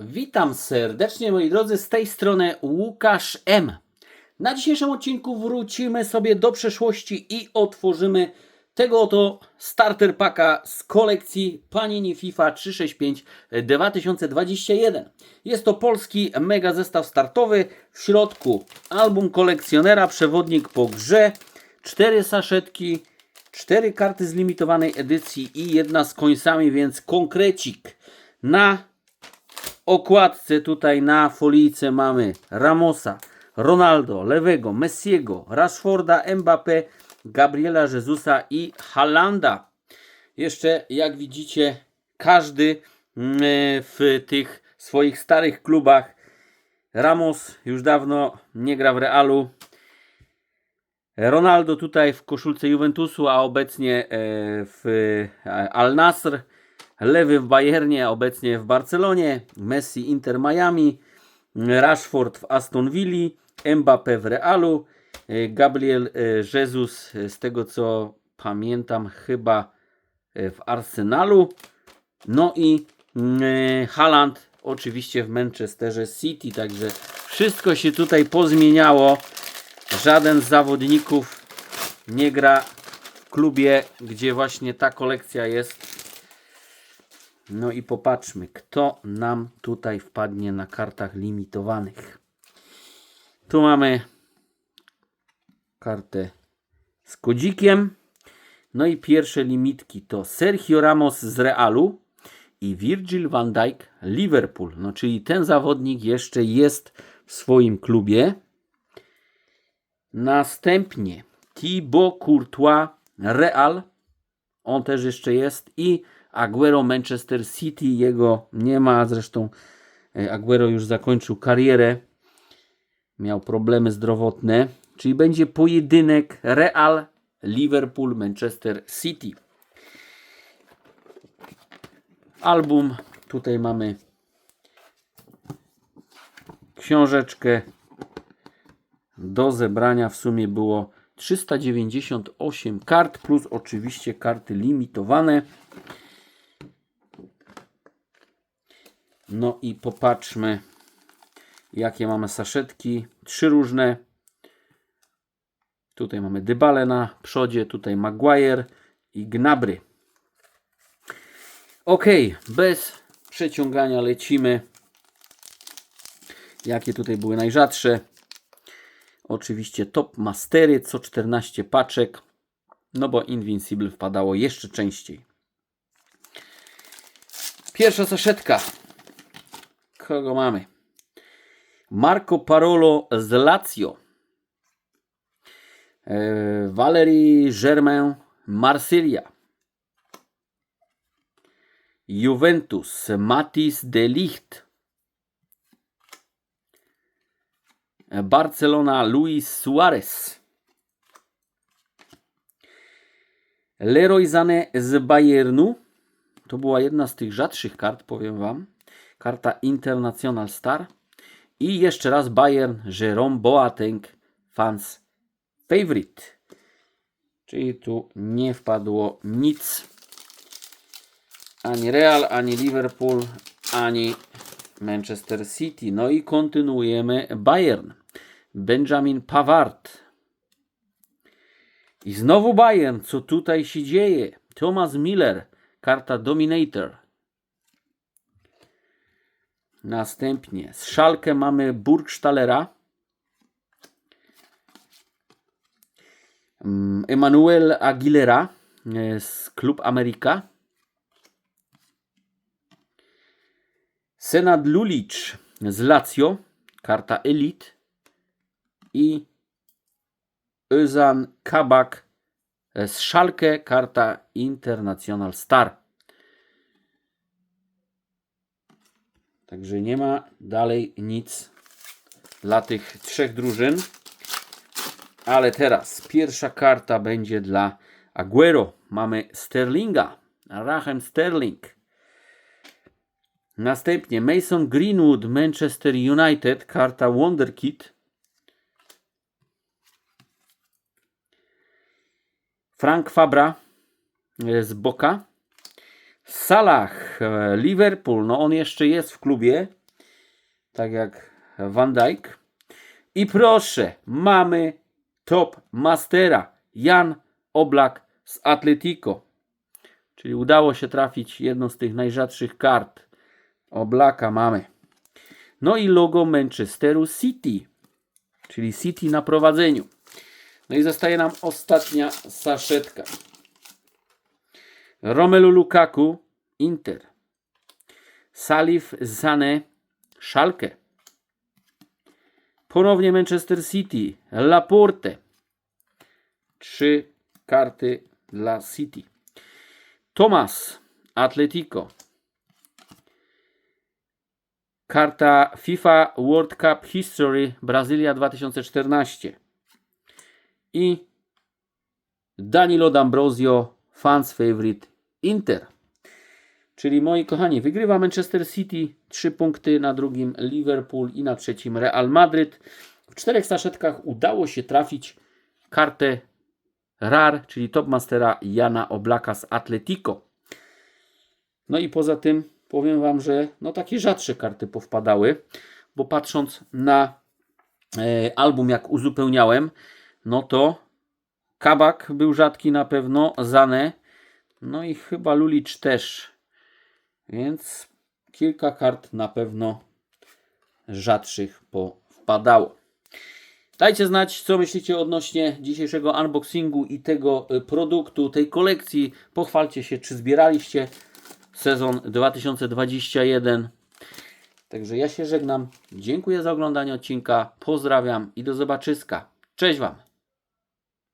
Witam serdecznie moi drodzy, z tej strony Łukasz M. Na dzisiejszym odcinku wrócimy sobie do przeszłości i otworzymy tego oto starter packa z kolekcji Panini FIFA 365 2021. Jest to polski mega zestaw startowy. W środku album kolekcjonera, przewodnik po grze, cztery saszetki, cztery karty z limitowanej edycji i jedna z końcami, więc konkrecik. Na okładce tutaj na folijce mamy Ramosa, Ronaldo, Lewego, Messiego, Rashforda, Mbappé, Gabriela Jezusa i Halanda. Jeszcze jak widzicie każdy mm, w tych swoich starych klubach Ramos już dawno nie gra w Realu. Ronaldo tutaj w koszulce Juventusu, a obecnie e, w e, Al Nasr. Lewy w Bayernie, obecnie w Barcelonie. Messi Inter Miami. Rashford w Aston Villa. Mbappé w Realu. e, Gabriel e, Jesus, e, z tego co pamiętam, chyba w Arsenalu. No i mm, Haaland oczywiście w Manchesterze City. Także wszystko się tutaj pozmieniało. Żaden z zawodników nie gra w klubie, gdzie właśnie ta kolekcja jest. No i popatrzmy, kto nam tutaj wpadnie na kartach limitowanych. Tu mamy kartę z kodzikiem. No i pierwsze limitki to Sergio Ramos z Realu i Virgil van Dijk Liverpool. No czyli ten zawodnik jeszcze jest w swoim klubie. Następnie Thibaut Courtois Real. On też jeszcze jest. I Aguero Manchester City. Jego nie ma. Zresztą e, Aguero już zakończył karierę. Miał problemy zdrowotne. Czyli będzie pojedynek Real Liverpool Manchester City. Album. Tutaj mamy książeczkę do zebrania w sumie było 398 kart, plus oczywiście karty limitowane. No i popatrzmy, jakie mamy saszetki. Trzy różne. Tutaj mamy Dybale na przodzie, tutaj Maguire i Gnabry. Ok, bez przeciągania lecimy. Jakie tutaj były najrzadsze? Oczywiście top mastery co 14 paczek. No bo Invincible wpadało jeszcze częściej. Pierwsza saszetka. Kogo mamy? Marco Parolo z Lazio. E, Valerie Germain Marsylia. Juventus Matis de Ligt. Barcelona Luis Suarez. Leroy Sané z Bayernu. To była jedna z tych rzadszych kart, powiem Wam. Karta International Star. I jeszcze raz Bayern Jerome Boateng Fans Favorite. Czyli tu nie wpadło nic. Ani Real, ani Liverpool, ani Manchester City. No i kontynuujemy Bayern. Benjamin Pavard. I znowu Bayern. Co tutaj się dzieje? Thomas Miller. Karta Dominator. Następnie z Schalke mamy Burgstallera. Mm, Emanuel Aguilera e, z Klub Amerika. Senad Lulic z Lazio, karta Elite i Özan Kabak z Schalke, karta International Star. Także nie ma dalej nic dla tych trzech drużyn. Ale teraz pierwsza karta będzie dla Aguero. Mamy Sterlinga, Raheem Sterling. Następnie Mason Greenwood, Manchester United, karta Wonderkid. Frank Fabra e, z Boka. Salah, e, Liverpool, no on jeszcze jest w klubie. tak jak Van Dijk. I proszę, mamy top mastera Jan Oblak z Atletico. Czyli udało się trafić jedną z tych najrzadszych kart. Oblaka mamy. No i logo Manchesteru City, czyli City na prowadzeniu. No i zostaje nam ostatnia saszetka. Romelu Lukaku, Inter. Salif Zane, Schalke. Ponownie Manchester City, Laporte. Trzy karty dla City. Thomas, Atletico. Karta FIFA World Cup History Brazylia 2014. I Danilo D'Ambrosio, fans favorite Inter. Czyli moi kochani, wygrywa Manchester City 3 punkty, na drugim Liverpool i na trzecim Real Madryt. W czterech saszetkach udało się trafić kartę RAR, czyli Topmastera Jana Oblaka z Atletico. No i poza tym powiem Wam, że no takie rzadsze karty powpadały, bo patrząc na e, album jak uzupełniałem, no to Kabak był rzadki na pewno, Zane, no i chyba Lulicz też. Więc kilka kart na pewno rzadszych powpadało. Dajcie znać, co myślicie odnośnie dzisiejszego unboxingu i tego y, produktu, tej kolekcji. Pochwalcie się, czy zbieraliście sezon 2021. Także ja się żegnam. Dziękuję za oglądanie odcinka. Pozdrawiam i do zobaczyska. Cześć Wam.